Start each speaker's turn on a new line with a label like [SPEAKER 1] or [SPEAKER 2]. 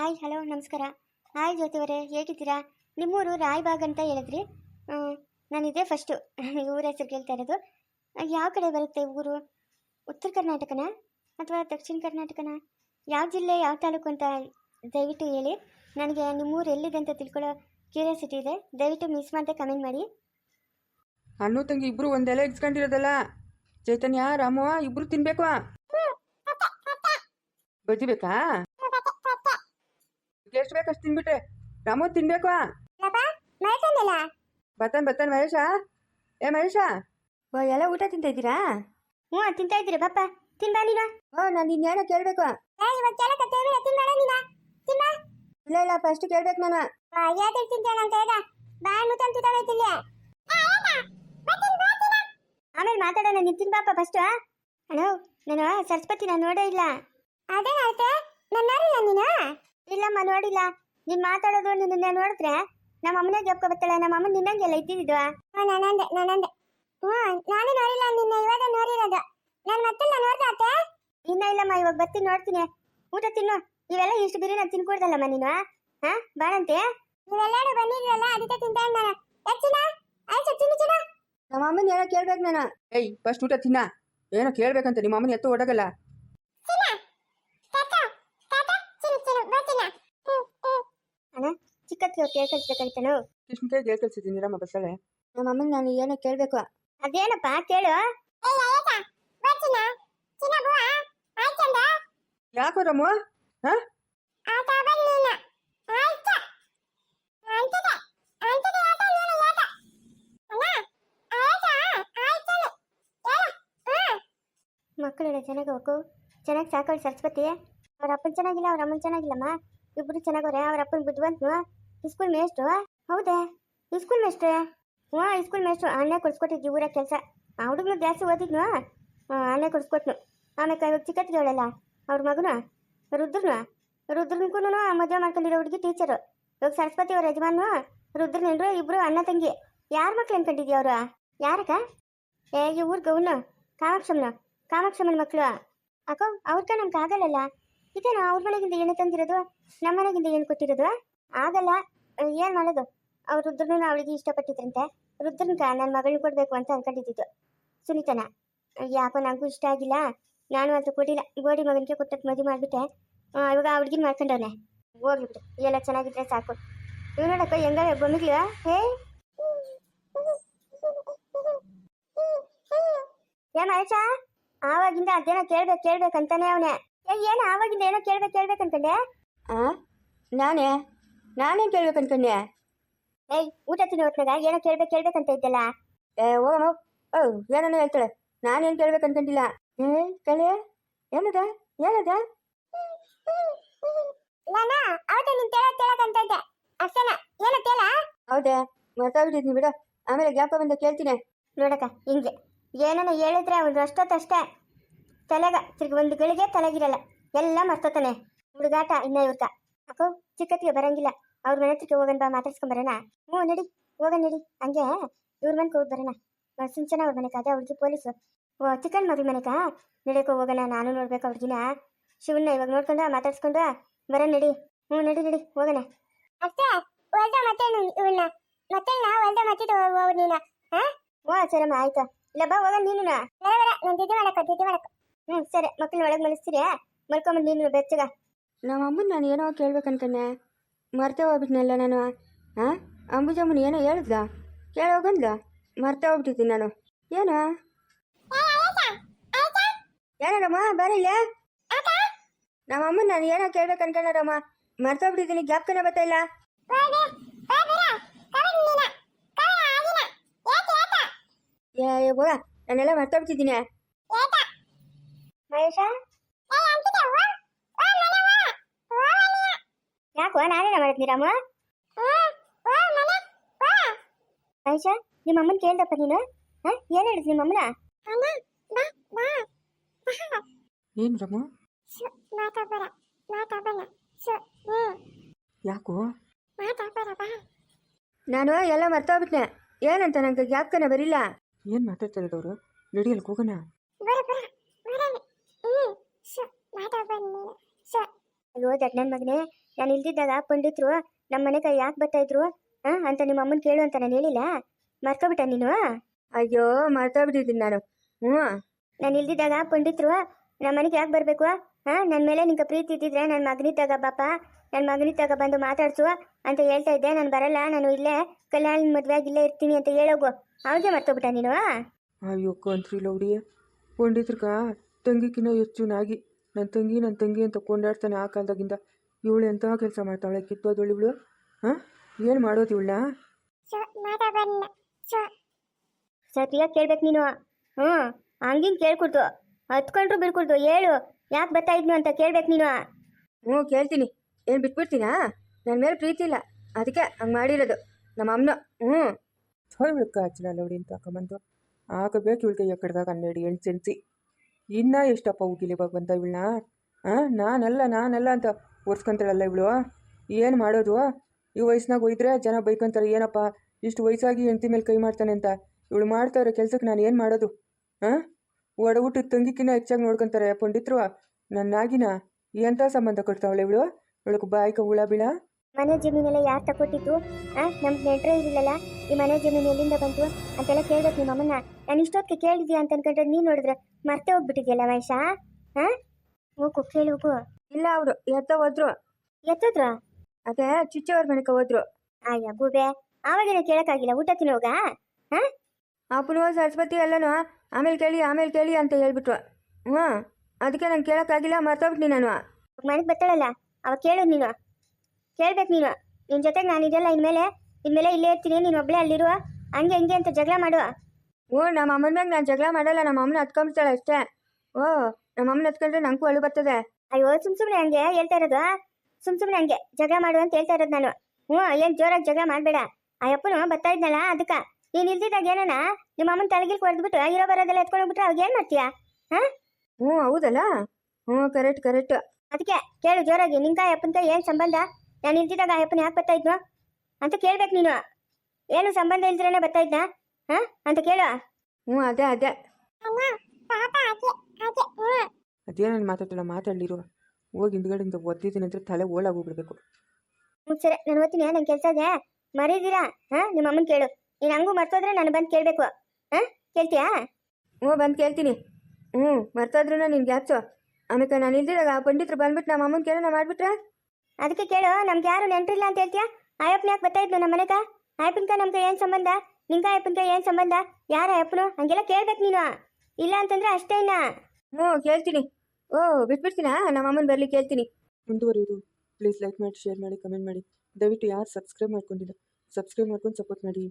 [SPEAKER 1] Hi, hello, ನಮಸ್ಕಾರ. Hi ಜ್ಯೋತಿವರೇ ಹೇಗಿದ್ದೀರಾ? ನಿಮ್ಮೂರು ರಾಯ್ಬಾಗ್ ಅಂತ ಹೇಳಿದ್ರಿ? ನಾನು ಇದೇ ಫಸ್ಟು ಊರ ಹೆಸರು ಕೇಳ್ತಾ ಇರೋದು. ಯಾವ ಕಡೆ ಬರುತ್ತೆ ಊರು? ಉತ್ತರ ಕರ್ನಾಟಕನ? ಅಥವಾ ದಕ್ಷಿಣ ಕರ್ನಾಟಕನ? ಯಾವ ಜಿಲ್ಲೆ, ಯಾವ ತಾಲೂಕು ಅಂತ ದಯವಿಟ್ಟು ಹೇಳಿ. ನನಗೆ ನಿಮ್ಮೂರು ಎಲ್ಲಿದೆ ಅಂತ ತಿಳ್ಕೊಳ್ಳೋ ಕ್ಯೂರಿಯಾಸಿಟಿ ಇದೆ. ದಯವಿಟ್ಟು ಮಿಸ್ ಮಾಡದೆ ಕಮೆಂಟ್ ಮಾಡಿ.
[SPEAKER 2] ಅಣ್ಣು ತಂಗಿ ಇಬ್ರು ಒಂದೆಲೆ ಇಡ್ಸ್ಕೊಂಡಿರೋದಲ್ಲ. ಚೈತನ್ಯ ರಾಮುವ ಇಬ್ರು ತಿನ್ಬೇಕು ಬದಿಬೇಕಾ ಬೇಕಾ? ಎಷ್ಟು ಬೇಕಷ್ಟು ತಿನ್ಬಿಟ್ರೆ. ರಾಮು ತಿನ್ಬೇಕು ಬರ್ತಾನೆ ಬರ್ತಾನೆ ಮಹೇಶ. ಏ ಮಹೇಶ. ಓ ಎಲ್ಲ ಊಟ ತಿಂತ ಇದ್ದೀರಾ?
[SPEAKER 1] ಹ್ಞೂ ತಿಂತಾ ಇದ್ದೀರಿ ಪಾಪ ತಿನ್ಬಾ ನೀನು.
[SPEAKER 2] ಓ ನಾನು ಇನ್ನೇನೋ ಕೇಳ್ಬೇಕು. ಇಲ್ಲ ಇಲ್ಲ ಫಸ್ಟ್ ಕೇಳ್ಬೇಕು ನಾನು.
[SPEAKER 1] ಆಮೇಲೆ ಮಾತಾಡೋಣ ನೀನು ತಿನ್ಬಾಪ ಫಸ್ಟ್ ಅಣ್ಣ ನಾನು ಸರಸ್ವತಿನ ನೋಡೇ ಇಲ್ಲ. ಅದೇ ನಾನು ನೋಡಿಲ್ಲ ನೀನು. ಇಲ್ಲಮ್ಮ ನೋಡಿಲ್ಲ. ನೀನ್ ಮಾತಾಡೋದು ನಿನ್ನ ನೋಡಿದ್ರೆ ನಮ್ಮ ಅಮ್ಮನೇ ಜ್ಞಾಪಕ ಬರ್ತಾಳೆ ನಮ್ಮ ಅಮ್ಮ ನಿನ್ನಂಗೆಲ್ಲ ಇದ್ದಿದ್ದು ನಾನಂದೆ ನಾನಂದೆ ಹ್ಞೂ ನಾನು ನೋಡಿಲ್ಲ ನಿನ್ನ ಇವಾಗ ನೋಡಿರೋದು. ನಾನು ಮತ್ತೆ ನೋಡ್ದಾತೆ ಇನ್ನ ಇಲ್ಲಮ್ಮ ಇವಾಗ ಬರ್ತೀನಿ ನೋಡ್ತೀನಿ. ಊಟ ತಿನ್ನು. ಇವೆಲ್ಲ ಇಷ್ಟು ಬಿರಿ ನಾನು ತಿನ್ಕೊಡ್ದಲ್ಲಮ್ಮ ನೀನು ಹಾ ಬಾಳಂತೆ ನೀವೆಲ್ಲರೂ ಬಂದಿದ್ರಲ್ಲ ಅದಕ್ಕೆ ತಿಂತಾ ಇದ್ದಾನೆ ಹೆಚ್ಚಿನ ಆಯ್ತು ತಿನ್ನು ಚಿನ್ನ
[SPEAKER 2] ನಮ್ಮ ಅಮ್ಮನ ಏನೋ ಕೇಳ್ಬೇಕು ನಾನು. ಏಯ್ ಫಸ್ಟ್ ಊಟ ತಿನ್ನ. ಏನೋ ಕೇಳ್ಬೇಕಂತ ನಿಮ್ಮ ಅಮ್ಮನ ಎತ್ತು ಓಡಾಗಲ್ಲ
[SPEAKER 1] ಅಣ್ಣ ಚಿಕ್ಕಕ್ಕೆ ಕೇಳ್ಕಳ್ಸ್ಬೇಕಂತನು.
[SPEAKER 2] ಕೃಷ್ಣಕಾಯಿ ಗೇರ್ ಕಳ್ಸಿದ್ದೀನಿ ರಾಮ ಬಸ್ಸಳೆ ನಮ್ಮ ಅಮ್ಮನ ನಾನು ಏನೋ ಕೇಳಬೇಕು?
[SPEAKER 1] ಅದೇನಪ್ಪ ಕೇಳು.
[SPEAKER 2] ಯಾಕೋ ರಾಮು? ಹಾ?
[SPEAKER 1] ಮಕ್ಕಳೆಲ್ಲ ಚೆನ್ನಾಗಿ ಹೋಗು. ಚೆನ್ನಾಗಿ ಸಾಕೊಳ್ಳಿ ಸರಸ್ವತಿ. ಅವ್ರ ಅಪ್ಪನ ಚೆನ್ನಾಗಿಲ್ಲ ಅವ್ರ ಅಮ್ಮನ ಚೆನ್ನಾಗಿಲ್ಲಮ್ಮ. ಇಬ್ಬರು ಚೆನ್ನಾಗವ್ರೆ ಅವ್ರ ಅಪ್ಪನ ಬುದ್ಧಿವಂತನು ಸ್ಕೂಲ್ ಮೇಸ್ಟ್ರು ಹೌದಾ? ಸ್ಕೂಲ್ ಮೇಸ್ಟ್ರೆ ಹ್ಞೂ ಸ್ಕೂಲ್ ಮೇಸ್ಟ್ರು ಅಣ್ಣೆ ಕೊಡ್ಸ್ಕೊಟ್ಟಿದ್ವಿ ಊರಾಗ ಕೆಲಸ. ಆ ಹುಡುಗನು ಜಾಸ್ತಿ ಓದಿದ್ನು? ಅಣ್ಣೆ ಕೊಡ್ಸ್ಕೊಟ್ನು. ಆಮೇಲೆ ಇವಾಗ ಚಿಕ್ಕತ್ತಿಗೆ ಅವಳಲ್ಲ ಅವ್ರ ಮಗನು? ರುದ್ರನು? ರುದ್ರನ್ಗೂ ಮದುವೆ ಮಾಡ್ಕೊಂಡಿರೋ ಹುಡುಗಿ ಟೀಚರು ಇವಾಗ ಸರಸ್ವತಿ ಅವ್ರ ಯಜಮಾನು ರುದ್ರನೇನ್ರು ಇಬ್ರು ಅಣ್ಣ ತಂಗಿ. ಯಾರ ಮಕ್ಳು ಅನ್ಕೊಂಡಿದ್ಯ ಅವರು? ಯಾರಕ್ಕ? ಏ, ಈ ಊರ್ ಗೌನು ಕಾಮಾಕ್ಷಮ್ಮನ. ಕಾಮಾಕ್ಷಮ್ಮನ ಮಕ್ಕಳು ಅಕ್ಕ ಅವ್ರಕ್ಕ ನಮ್ಗೆ ಆಗಲ್ಲಲ್ಲ ಇದೇನೋ ಅವ್ರ ಮನೆಗಿಂದ ಏನು ತಂದಿರೋದು? ನಮ್ಮ ಮನೆಗಿಂದ ಏನು ಕೊಟ್ಟಿರೋದು? ಆಗಲ್ಲ, ಏನು ಮಾಡೋದು? ಅವ್ರ ರುದ್ರನ ಅವಳಿಗೆ ಇಷ್ಟಪಟ್ಟಿದ್ರಂತೆ. ರುದ್ರನ್ಗ ನನ್ನ ಮಗಳನ್ನ ಕೊಡಬೇಕು ಅಂತ ಅನ್ಕೊಂಡಿದ್ದು ಸುನೀತನ, ಯಾಕೋ ನನಗೂ ಇಷ್ಟ ಆಗಿಲ್ಲ. ನಾನು ಅದು ಕೊಡಿಲ್ಲ ಗೋಡಿ ಮಗನಿಗೆ ಕೊಟ್ಟಕ್ಕೆ ಮದುವೆ ಮಾಡಿಬಿಟ್ಟೆ. ಇವಾಗ ಅವ್ಳಿಗಿನ ಮಾಡ್ಕೊಂಡವನೆ? ಹೋಗ್ಬಿಟ್ಟು ಎಲ್ಲ ಚೆನ್ನಾಗಿದ್ರೆ ಸಾಕು. ಇವ್ ನೋಡಕ್ಕ, ಹೆಂಗ ಬಂದಿಲ್ಲ ಹೇ? ಏ, ಮಹೇಶ? ಆವಾಗಿಂದ ಅದೇನೋ ಕೇಳ್ಬೇಕು ಕೇಳ್ಬೇಕಂತಾನೆ ಅವನೇ. ಏನು ಆವಾಗಿಂದ ಏನೋ ಕೇಳ್ಬೇಕು ಕೇಳ್ಬೇಕಂತಂದೆ
[SPEAKER 2] ಆ? ನಾನೇ? ನಾನೇನು ಕೇಳ್ಬೇಕು ಅನ್ಕೊಂಡೆ?
[SPEAKER 1] ಏಯ್ ಊಟ ತಿನ್ನೋ ಹೊತ್ನಾಗ ಏನೋ ಕೇಳ್ಬೇಕು ಕೇಳ್ಬೇಕಂತ ಇದ್ದಲ್ಲ?
[SPEAKER 2] ಏ ಹೋಗಮ್ಮ ಓ ಏನನ್ನ ಹೇಳ್ತಾಳೆ? ನಾನೇನು ಕೇಳ್ಬೇಕು ಅನ್ಕೊಂಡಿಲ್ಲ. ಏ ಕಳೆ ಏನದ? ಏನದ?
[SPEAKER 1] ಏನೋ
[SPEAKER 2] ಹೌದೇ ಮರ್ತೋಗ್ಬಿಟ್ಟಿದ್ನಿ ಬಿಡು. ಆಮೇಲೆ ಗ್ಯಾಪ ಬಂದ ಕೇಳ್ತೀನಿ.
[SPEAKER 1] ನೋಡಕ್ಕ ಹಿಂಗೆ. ಏನನ್ನ ಹೇಳಿದ್ರೆ ಅವ್ನು ಅಷ್ಟೊತ್ತಷ್ಟೇ ತಲೆಗ ತಿರ್ಗಿ ಒಂದು ಗಳಿಗೆ ತಲೆಗಿರಲ್ಲ ಎಲ್ಲ ಮರ್ತೋತಾನೆ. ಹುಡುಗಾಟ ಇನ್ನ ಇವ್ರಕ ಅಕ್ಕೋ ಚಿಕ್ಕತ್ತಿಗೆ ಬರಂಗಿಲ್ಲ. ಅವ್ರ ಮನೆ ಹತ್ರಕ್ಕೆ ಹೋಗೋಣ ಬಾ ಮಾತಾಡ್ಸ್ಕೊಂಬರೋಣ ಹ್ಞೂ ನಡಿ ಹೋಗೋಣ ನಡಿ. ಹಂಗೆ ಇವ್ರ ಮನೆಗೆ ಹೋಗಿ ಬರೋಣ. ಸಿಂಚನ ಅವ್ರ ಮನೆಗೆ ಅದೇ ಅವ್ರಿಗೆ ಪೊಲೀಸು. ಓ ಚಿಕ್ಕನ್ ಮಗಳ ಮನೆಗೆ? ನಡಿಯಕ್ಕೆ ಹೋಗೋಣ ನಾನು ನೋಡ್ಬೇಕು ಅವ್ರಿಗಿನ ಶಿವನ್ನ ಇವಾಗ ನೋಡ್ಕೊಂಡು ಮಾತಾಡ್ಸ್ಕೊಂಡು ಬರೋಣ ನಡಿ. ಹ್ಞೂ ನಡಿ ನಡಿ ಹೋಗೋಣ. ಅಷ್ಟೇ ಹೊಲ್ದ ಮತ್ತೆ ಇವನ್ನ ಮತ್ತೆ ನಾ ಹೊಲ್ದ ಮತ್ತಿದ್ದು ಹೋಗ್ ಹಾ? ಹ್ಞೂ ಸರಮ್ಮ ಆಯ್ತು. ಇಲ್ಲ ಬಾ ಹೋಗೋಣ ನೀನು ನಾನು ತಿದ್ದಿ ಮಾಡಕ್ಕ ತಿದ್ದಿ ಮಾಡಕ್ಕ. ಹ್ಞೂ ಸರಿ. ಮಕ್ಕಳು ಒಳಗೆ ಮಲಗಿಸ್ತೀರಿ ಮಲ್ಕೊಂಬಂದು ನೀನು ಬೆಚ್ಚಗ.
[SPEAKER 2] ನಮ್ಮ ಅಮ್ಮನ ನಾನು ಏನೋ ಕೇಳ್ಬೇಕು ಅನ್ಕೊಂಡೆ ಮರ್ತೇ ಹೋಗ್ಬಿಟ್ನಲ್ಲ ನಾನು. ಹಾಂ ಅಂಬುಜಮ್ಮನ ಏನೋ ಹೇಳಿದ್ಲ? ಕೇಳೋಗಂದ್ಲ ಮರ್ತೇ ಹೋಗ್ಬಿಟ್ಟಿದ್ದೀನಿ ನಾನು. ಏನು? ಏನಮ್ಮ ಬರಲ್ಲ ನಮ್ಮ ಅಮ್ಮನ ನಾನು ಏನೋ ಕೇಳ್ಬೇಕು ಅನ್ಕೊಂಡಾರಮ್ಮ ಮರ್ತೋಗ್ಬಿಟ್ಟಿದ್ದೀನಿ ಜ್ಞಾಪಕನೇ ಬರ್ತಾ ಇಲ್ಲ? ಏ, ಹೋಗ ನಾನೆಲ್ಲ ಮರ್ತೋಗ್ಬಿಟ್ಟಿದ್ದೀನಿ
[SPEAKER 1] ಮಹೇಶ? ಯಾಕೋ ನಾನೇನ ಮಾಡಿದ್ನಿ ರಾಮ? ಮಹೇಶ ನಿಮ್ಮ ಅಮ್ಮನ ಕೇಳ್ದಪ್ಪ ನೀನು? ಹಾ? ಏನ್ ಹೇಳಿದ್ ನಿಮ್ಮ ಅಮ್ಮನ?
[SPEAKER 2] ಏನು ರಮ್ಮ ಯಾಕೋ? ನಾನು ಎಲ್ಲ ಮರ್ತೋಗ್ಬಿಟ್ನೆ. ಏನಂತ ನಂಗೆ ಜ್ಞಾಪಕನ ಬರಿಲ್ಲ. ಏನು ಮಾತಾಡ್ತಾರೆ ಇರೋರು ನಡಿಯಲ್ಗೆ ಹೋಗೋಣ.
[SPEAKER 1] ಅಯ್ಯೋ ದಡ್ ನನ್ನ ಮಗನೇ ನಾನು ಇಲ್ದಿದ್ದಾಗ ಪಂಡಿತರು ನಮ್ಮ ಮನೆಗೆ ಯಾಕೆ ಬರ್ತಾ ಇದ್ರು? ಹಾ ಅಂತ ನಿಮ್ಮ ಅಮ್ಮನ ಕೇಳು ಅಂತ ನಾನು ಹೇಳಿಲ್ಲ? ಮರ್ಕೊಬಿಟ್ಟ ನೀನು?
[SPEAKER 2] ಅಯ್ಯೋ ಮರ್ತೋಗ್ಬಿಟ್ಟಿದ್ದೀನಿ ನಾನು. ಹ್ಞೂ
[SPEAKER 1] ನಾನು ಇಲ್ದಿದ್ದಾಗ ಪಂಡಿತರು ನಮ್ಮ ಮನೆಗೆ ಯಾಕೆ ಬರಬೇಕು? ಹಾ ನನ್ನ ಮೇಲೆ ನಿಂಗೆ ಪ್ರೀತಿ ಇದ್ದಿದ್ರೆ ನನ್ನ ಮಗನಿದ್ದಾಗ ಬಾಪ ನನ್ನ ಮಗನಿದ್ದಾಗ ಬಂದು ಮಾತಾಡ್ಸು ಅಂತ ಹೇಳ್ತಾ ಇದ್ದೆ. ನಾನು ಬರಲ್ಲ ನಾನು ಇಲ್ಲೇ ಕಲ್ಯಾಣ ಮದುವೆಯಾಗಿ ಇಲ್ಲೇ ಇರ್ತೀನಿ ಅಂತ ಹೇಳೋಗು. ಅವ್ರಿಗೆ ಮರ್ತೋಗ್ಬಿಟ್ಟ ನೀನು?
[SPEAKER 3] ಅಯ್ಯೋ ಕಂತ್ರಿ ಲೌಡಿ. ಪಂಡಿತ್ರಕ ತಂಗಿಕಿನ್ನ ಹೆಚ್ಚು ನಾಗಿ ನನ್ನ ತಂಗಿ ನನ್ನ ತಂಗಿ ಅಂತ ಕೊಂಡಾಡ್ತಾನೆ ಆ ಕಾಲದಾಗಿಂದ. ಇವಳು ಎಂಥ ಕೆಲಸ ಮಾಡ್ತಾಳೆ ಕಿತ್ತೋದಳು ಇವಳು? ಹಾಂ? ಏನು ಮಾಡೋದು ಇವಳನ್ನ
[SPEAKER 1] ಸರಿಯಾಗಿ ಕೇಳ್ಬೇಕು ನೀನು. ಹ್ಞೂ ಹಂಗಿಂಗ್ ಕೇಳ್ಕೊಡ್ತು. ಹತ್ಕೊಂಡ್ರು ಬಿಡ್ಕೊಡ್ತು. ಹೇಳು ಯಾಕೆ ಬರ್ತಾ ಇದ್ನು ಅಂತ ಕೇಳ್ಬೇಕು ನೀನು.
[SPEAKER 2] ಹ್ಞೂ ಕೇಳ್ತೀನಿ. ಏನು ಬಿಟ್ಬಿಡ್ತೀನಾ? ನನ್ನ ಮೇಲೆ ಪ್ರೀತಿ ಇಲ್ಲ. ಅದಕ್ಕೆ ಹಂಗೆ ಮಾಡಿರೋದು. ನಮ್ಮ ಅಮ್ಮನ. ಹ್ಞೂ.
[SPEAKER 3] ಹೊಯ್ ಹಚ್ಚಿನ ಲೌಡಿ ಅಂತ ಹಾಕೊಂಬಂದು. ಆಗಬೇಕು ಇವಳಿಗೆ ಎಕ್ಕಡ್ದಾಗ ಹನ್ನೆರಡು ಎಂಟು ಸೆನ್ಸಿ ಇನ್ನೂ ಎಷ್ಟಪ್ಪ ಉಗಿಲಿ ಬಂದ ಇವಳನ್ನ ಹಾಂ? ನಾನಲ್ಲ ನಾನಲ್ಲ ಅಂತ ಒರ್ಸ್ಕೊಂತಾಳಲ್ಲ ಇವಳು? ಏನು ಮಾಡೋದು? ಈ ವಯಸ್ಸಿನಾಗ ಒಯ್ದ್ರೆ ಜನ ಬೈಕೊಂತಾರೆ, ಏನಪ್ಪ? ಇಷ್ಟು ವಯಸ್ಸಾಗಿ ಹೆಂಡತಿ ಮೇಲೆ ಕೈ ಮಾಡ್ತಾನೆ ಅಂತ. ಇವಳು ಮಾಡ್ತಾ ಇರೋ ಕೆಲ್ಸಕ್ಕೆ ನಾನು ಏನು ಮಾಡೋದು? ಹಾಂ ಒಡಬಿಟ್ಟು ತಂಗಿಕಿನ್ನ ಹೆಚ್ಚಾಗಿ ನೋಡ್ಕೊಂತಾರೆ, ಪಂಡಿತರು. ನನ್ನಾಗಿನ ಎಂಥ ಸಂಬಂಧ ಕೊಡ್ತಾವಳೆ ಇವಳು? ಇವಳಿಗೆ ಬಾಯ್ಕ ಹುಳ ಬೀಳ.
[SPEAKER 1] ಮನೆ ಜಮೀನೆಲ್ಲ ಯಾರು ತಗೊಟ್ಟಿತ್ತು ನಮ್ಮ ನೆಂಟ್ರೆ ಇರಲಿಲ್ಲಲ್ಲ? ಈ ಮನೆ ಜಮೀನು ಎಲ್ಲಿಂದ ಬಂತು? ಅಂತೆಲ್ಲ ಕೇಳ್ಬೇಕು ನಿಮ್ಮ ಅಮ್ಮನ ನಾನು ಇಷ್ಟೊತ್ತಿಗೆ ಕೇಳಿದ್ಯಾ ಅಂತ ಅನ್ಕೊಂಡ್ರೆ ನೀನು ನೋಡಿದ್ರೆ ಮರ್ತೆ ಹೋಗ್ಬಿಟ್ಟಿದ್ಯಲ್ಲ ಮಹೇಶ ಹಾಂ ಹೋಗು ಕೇಳೋಗು
[SPEAKER 2] ಇಲ್ಲ ಅವರು ಎತ್ತ ಹೋದ್ರು.
[SPEAKER 1] ಎತ್ತದ್ರ?
[SPEAKER 2] ಅದೇ ಚುಚ್ಚವ್ರ ಮನೆಗೆ ಹೋದ್ರು.
[SPEAKER 1] ಅಯ್ಯ ಗೂಬೆ ಆವಾಗೇನೆ ಕೇಳಕ್ಕಾಗಿಲ್ಲ? ಊಟ ತಿನ್ನೋಗ? ಹಾ?
[SPEAKER 2] ಅಪ್ಪನು ಸರಸ್ವತಿ ಎಲ್ಲನೂ ಆಮೇಲೆ ಕೇಳಿ ಆಮೇಲೆ ಕೇಳಿ ಅಂತ ಹೇಳ್ಬಿಟ್ರು. ಹ್ಞೂ ಅದಕ್ಕೆ ನಂಗೆ ಕೇಳೋಕ್ಕಾಗಿಲ್ಲ ಮರ್ತೋಗ್ಬಿಟ್ನಿ ನಾನು.
[SPEAKER 1] ಮನೆಗೆ ಬರ್ತಾಳಲ್ಲ ಅವ ಕೇಳು ನೀನು. ಕೇಳ್ಬೇಕು ನೀನು. ನಿನ್ ಜೊತೆಗೆ ನಾನು ಇದೆಲ್ಲ ಇನ್ಮೇಲೆ ಇನ್ಮೇಲೆ ಇಲ್ಲೇ ಇರ್ತೀನಿ ನೀನು ಒಬ್ಳೆ ಅಲ್ಲಿರುವ ಹಂಗೆ ಹಿಂಗೆ ಅಂತ ಜಗಳ ಮಾಡು.
[SPEAKER 2] ಓ ನಮ್ಮ ಅಮ್ಮನ ಮ್ಯಾಗ ನಾನು ಜಗಳ ಮಾಡಲ್ಲ ನಮ್ಮ ಅಮ್ಮನ ಹತ್ಕೊಂಬಿಡ್ತಾಳೆ ಅಷ್ಟೇ. ಓ ನಮ್ಮ ಅಮ್ಮನ ಹತ್ಕೊಂಡ್ರೆ ನಂಗೂ ಅಳು ಬರ್ತದೆ.
[SPEAKER 1] ಅಯ್ಯೋ ಸುಮ್ ಸುಮ್ನೆ ಹಂಗೆ ಹೇಳ್ತಾ ಇರೋದು ಸುಮ್ ಸುಮ್ನೆ ಹಂಗೆ ಜಗಳ ಮಾಡು ಅಂತ ಹೇಳ್ತಾ ಇರೋದು ನಾನು. ಹ್ಞೂ ಏನ್ ಜೋರಾಗಿ ಜಗಳ ಮಾಡಬೇಡ. ಆ ಅಪ್ಪನು ಬರ್ತಾ ಇದ್ನಲ್ಲ ಅದಕ್ಕ. ನೀನ್ ಇಲ್ದಿದ್ದಾಗ ಏನನ ನಿಮ್ಮ ಅಮ್ಮನ ತಲೆಗಿಲ್ ಹೊಡೆದ್ಬಿಟ್ಟು ಇರೋ ಬರೋದೆಲ್ಲ ಎತ್ಕೊಂಡೋಗ್ಬಿಟ್ರೆ ಅವಾಗ ಏನ್ ಮಾಡ್ತೀಯಾ? ಹಾಂ
[SPEAKER 2] ಹ್ಞೂ ಹೌದಲ್ಲ? ಹ್ಞೂ ಕರೆಕ್ಟ್ ಕರೆಕ್ಟ್
[SPEAKER 1] ಅದಕ್ಕೆ ಕೇಳು ಜೋರಾಗಿ ನಿಂಗ ಆ ಕೈ ಏನ್ ಸಂಬಂಧ? ನಾನು ಇಲ್ದಿದ್ದಾಗ ಆ ಅಪ್ಪನ ಯಾಕೆ ಬರ್ತಾ ಇದ್ನು? ಅಂತ ಕೇಳ್ಬೇಕು ನೀನು. ಏನು ಸಂಬಂಧ ಇಲ್ದಿರೇನೆ ಬರ್ತಾ ಇದ್ನಾ? ಹಾ ಅಂತ ಕೇಳು.
[SPEAKER 2] ಹ್ಞೂ ಅದೇ ಅದೇ.
[SPEAKER 3] ಅದೇನು ಮಾತಾಡ್ತಾಳ ಮಾತಾಡಲಿರು. ಹೋಗಿ ಹಿಂದ್ಗಡೆಯಿಂದ ಒದ್ದಿದ್ದೀನಿ ಅಂದರೆ ತಲೆ ಓಲಾಗೋಗ್ಬಿಡ್ಬೇಕು
[SPEAKER 1] ಹ್ಞೂ ಸರಿ. ನಾನು ಓದ್ತೀನಿ. ನನ್ನ ಕೆಲಸ ಇದೆ. ಮರೀದಿರಾ ಹಾ ನಿಮ್ಮ ಅಮ್ಮನ ಕೇಳು. ನೀನು ಹಂಗೂ ಮರ್ತೋದ್ರೆ ನಾನು ಬಂದು ಕೇಳಬೇಕು. ಹಾ ಕೇಳ್ತೀಯಾ?
[SPEAKER 2] ಹ್ಞೂ ಬಂದು ಕೇಳ್ತೀನಿ. ಹ್ಞೂ ಮರ್ತೋದ್ರು ನಿನ್ ಗ್ಯಾಪ್ಸು. ಆಮೇಲೆ ನಾನು ಇಲ್ದಿದಾಗ ಪಂಡಿತರು ಬಂದ್ಬಿಟ್ಟು ನಮ್ಮ ಅಮ್ಮನ ಕೇಳೋಣ ಮಾಡಿಬಿಟ್ರೆ?
[SPEAKER 1] ಅದಕ್ಕೆ ಕೇಳು. ನಮ್ಗೆ ಯಾರು ನೆಂಟ್ರಿಲ್ಲ ಅಂತ ಹೇಳ್ತೀಯಾ? ಆಯಪ್ಪನ ಯಾಕೆ ಬರ್ತಾ ಇದ್ನು ನಮ್ಮ ಮನೆಗ? ಆಯಪ್ಪನ್ಕ ನಮ್ಗೆ ಏನು ಸಂಬಂಧ? ನಿಂಗ ಆಯಪ್ಪನ್ಕ ಏನು ಸಂಬಂಧ? ಯಾರ ಆಯಪ್ಪನು ಹಂಗೆಲ್ಲ ಕೇಳ್ಬೇಕು ನೀನು. ಇಲ್ಲ ಅಂತಂದ್ರೆ ಅಷ್ಟೇನಾ
[SPEAKER 2] ಹ್ಞೂ ಕೇಳ್ತೀನಿ. ಓ ಬಿಟ್ಬಿಡ್ತೀನಾ ನಮ್ಮ ಅಮ್ಮನ ಬರ್ಲಿಕ್ಕೆ ಹೇಳ್ತೀನಿ
[SPEAKER 3] ಮುಂದುವರಿಯೋದು ಪ್ಲೀಸ್ ಲೈಕ್ ಮಾಡಿ, ಶೇರ್ ಮಾಡಿ, ಕಮೆಂಟ್ ಮಾಡಿ. ದಯವಿಟ್ಟು ಯಾರು ಸಬ್ಸ್ಕ್ರೈಬ್ ಮಾಡ್ಕೊಂಡಿಲ್ಲ, ಸಬ್ಸ್ಕ್ರೈಬ್ ಮಾಡ್ಕೊಂಡು ಸಪೋರ್ಟ್ ಮಾಡಿ.